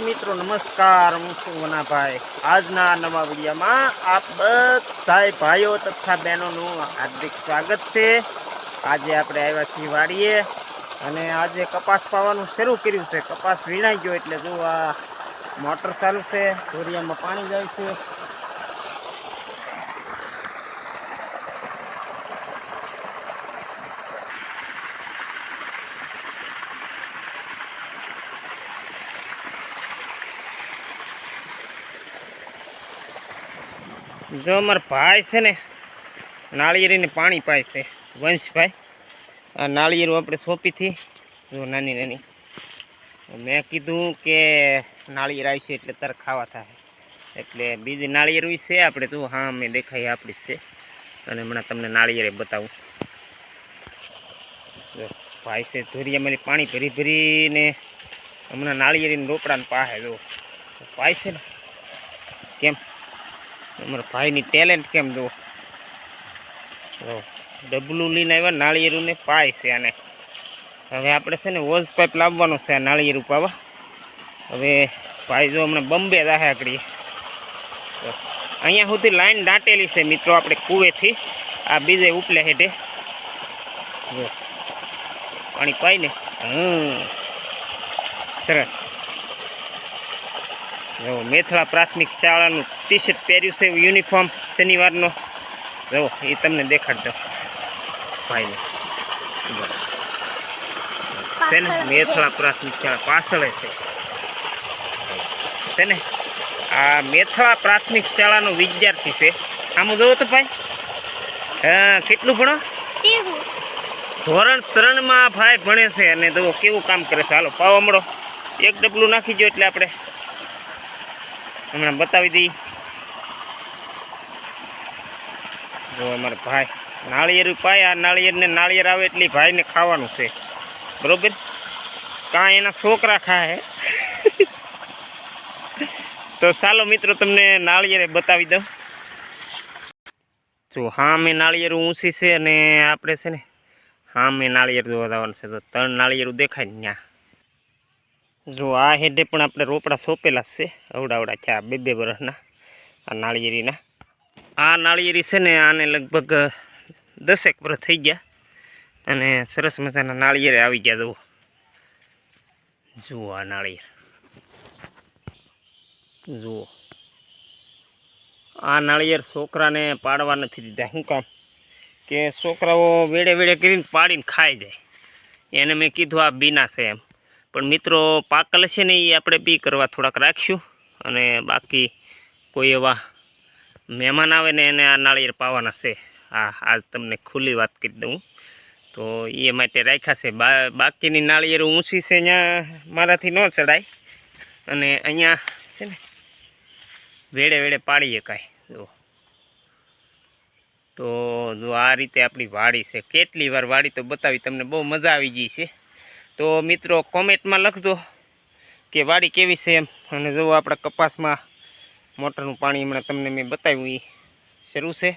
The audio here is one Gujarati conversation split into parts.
મિત્રો, નમસ્કાર. હું છું વનાભાઈ. આજના નવા વિડીયોમાં આપ બધા ભાઈઓ તથા બહેનોનું હાર્દિક સ્વાગત છે. આજે આપણે આવ્યા છીએ વાડીએ અને આજે કપાસ પાવાનું શરૂ કર્યું છે. કપાસ વીણાઈ ગયો એટલે જો આ મોટર ચાલુ છે, ધોરિયામાં પાણી જાય છે. જો અમારા ભાઈ છે ને, નાળિયેરીને પાણી પાય છે, વંશભાઈ. આ નાળિયેરું આપણે સોંપીથી, જો નાની નાની. મેં કીધું કે નાળિયેર આવશે એટલે તારે ખાવા થાય. એટલે બીજી નાળિયેર છે આપણે તો હા મેં દેખાય આપણી છે. અને હમણાં તમને નાળિયેરે બતાવું. ભાઈ છે, ધોરિયામાંથી પાણી ભરી ભરીને હમણાં નાળિયેરીને રોપડાને પાસે જો. ભાઈ છે ને, કેમ? અમારા ભાઈની ટેલેન્ટ કેમ જુઓ? ડબલું લઈને આવ્યા, નાળિયેરું ને પાય છે આને. હવે આપણે છે ને વોઝ પાઇપ લાવવાનો છે આ નાળિયેરું પાવા. હવે ભાઈ જો હમણાં બોમ્બે દાહે આકડી તો અહીંયા સુધી લાઈન દાંટેલી છે મિત્રો આપણે કુવેથી. આ બીજે ઉપલે હેઠે. પાણી પાય ને. હમ, સરસ. મેથળા પ્રાથમિક શાળાનું ટી શર્ટ પહેર્યું છે યુનિફોર્મ શનિવારનો. જો એ તમને દેખાડતો ભાઈને. જો. છે ને મેથળા પ્રાથમિક શાળા પાછળ છે. છે ને આ મેથળા પ્રાથમિક શાળાનો વિદ્યાર્થી છે. આમ જોવો તો ભાઈ. હા કેટલું ભણો? ધોરણ ત્રણમાં ભાઈ ભણે છે અને જો કેવું કામ કરે છે. હાલો પાવા મળો એક ડબલું નાખી દો એટલે આપણે હમણાં બતાવી દઈ જો અમારા ભાઈ નાળિયેર પાય, આ નાળિયેરને નાળિયેર આવે એટલે ભાઈને ખાવાનું છે. બરોબર? કાં એના છોકરા ખાય તો ચાલો મિત્રો, તમને નાળિયેરે બતાવી દઉં. જો હા મેં નાળિયેરું ઊંચી છે અને આપણે છે ને હા મેં નાળિયેર જોવા જવાનું છે. તો ત્રણ નાળિયેરું દેખાય ને ત્યાં. જો આ હેડે પણ આપણે રોપડા સોંપેલા છે. અવડાવડા છે બે બે વર્ષના આ નાળિયેરીના. આ નાળિયેરી છે ને આને લગભગ દસેક વર્ષ થઈ ગયા. અને સરસ મજાના નાળિયેરે આવી ગયા, જુઓ. જુઓ આ નાળિયેર. જુઓ. આ નાળિયેર છોકરાને પાડવા નથી દીધા શું કામ? કે છોકરાઓ વેડે વેડે કરીને પાડીને ખાઈ જાય. એને મેં કીધું આ બીના છે એમ. પણ મિત્રો, પાકલ છે ને એ આપણે બી કરવા થોડાક રાખ્યું અને બાકી કોઈ એવા મહેમાન આવે ને એને આ નાળિયેર પાવાના છે. હા આજ તમને ખુલ્લી વાત કરી દઉં. તો એ માટે રાખ્યા છે. બાકીની નાળિયેર ઊંચી છે અહીંયા મારાથી ન ચડાય. અને અહીંયા છે ને વેડે વેડે પાડી શકાય જો તો જો આ રીતે આપણી વાડી છે. કેટલી વાર વાડી તો બતાવી તમને બહુ મજા આવી ગઈ છે. તો મિત્રો કોમેન્ટમાં લખજો કે વાડી કેવી છે એમ. અને જો આપણા કપાસમાં મોટરનું પાણી હમણાં તમને મેં બતાવ્યું એ શરૂ છે.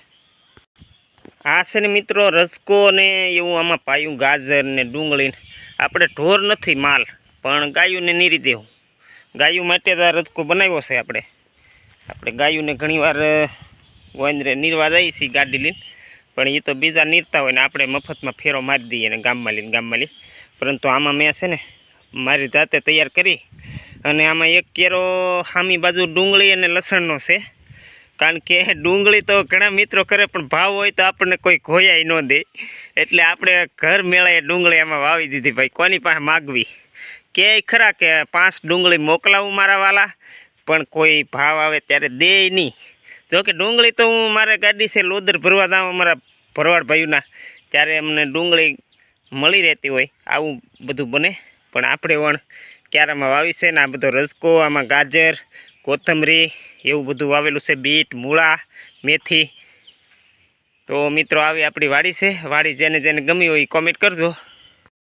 આ છે ને મિત્રો રસકો ને એવું આમાં પાયું, ગાજર ને ડુંગળીને આપણે ઢોર નથી માલ, પણ ગાયુંને નીરી દેવું. ગાયું માટે તો રસકો બનાવ્યો છે આપણે. આપણે ગાયુંને ઘણીવાર ગોંદરે નીરવા જઈએ છીએ ગાડી લઈને. પણ એ તો બીજા નીરતા હોય ને આપણે મફતમાં ફેરો મારી દઈએ ને ગામમાં લઈને ગામમાં લઈ પરંતુ આમાં મેં છે ને મારી જાતે તૈયાર કરી. અને આમાં એક કેરો સામી બાજુ ડુંગળી અને લસણનો છે. કારણ કે ડુંગળી તો ઘણા મિત્રો કરે, પણ ભાવ હોય તો આપણને કોઈ ખોયાય ન દે. એટલે આપણે ઘર મેળાએ ડુંગળી આમાં વાવી દીધી ભાઈ. કોની પાસે માગવી? કે ખરા કે પાંચ ડુંગળી મોકલાવું મારા વાલા? પણ કોઈ ભાવ આવે ત્યારે દે નહીં. જોકે ડુંગળી તો હું મારે ગાડી છે લોદર ભરવા જાઉં અમારા ભરવાડ ભાઈઓના. ત્યારે અમને ડુંગળી મળી રહેતી હોય, આવું બધું બને. પણ આપણે વણ ક્યારામાં વાવી છે ને આ બધો રસકો આમાં ગાજર, કોથમરી, એવું બધું વાવેલું છે, બીટ, મૂળા, મેથી. તો મિત્રો, આવી આપણી વાડી છે. વાડી જેને જેને ગમી હોય એ કોમેન્ટ કરજો.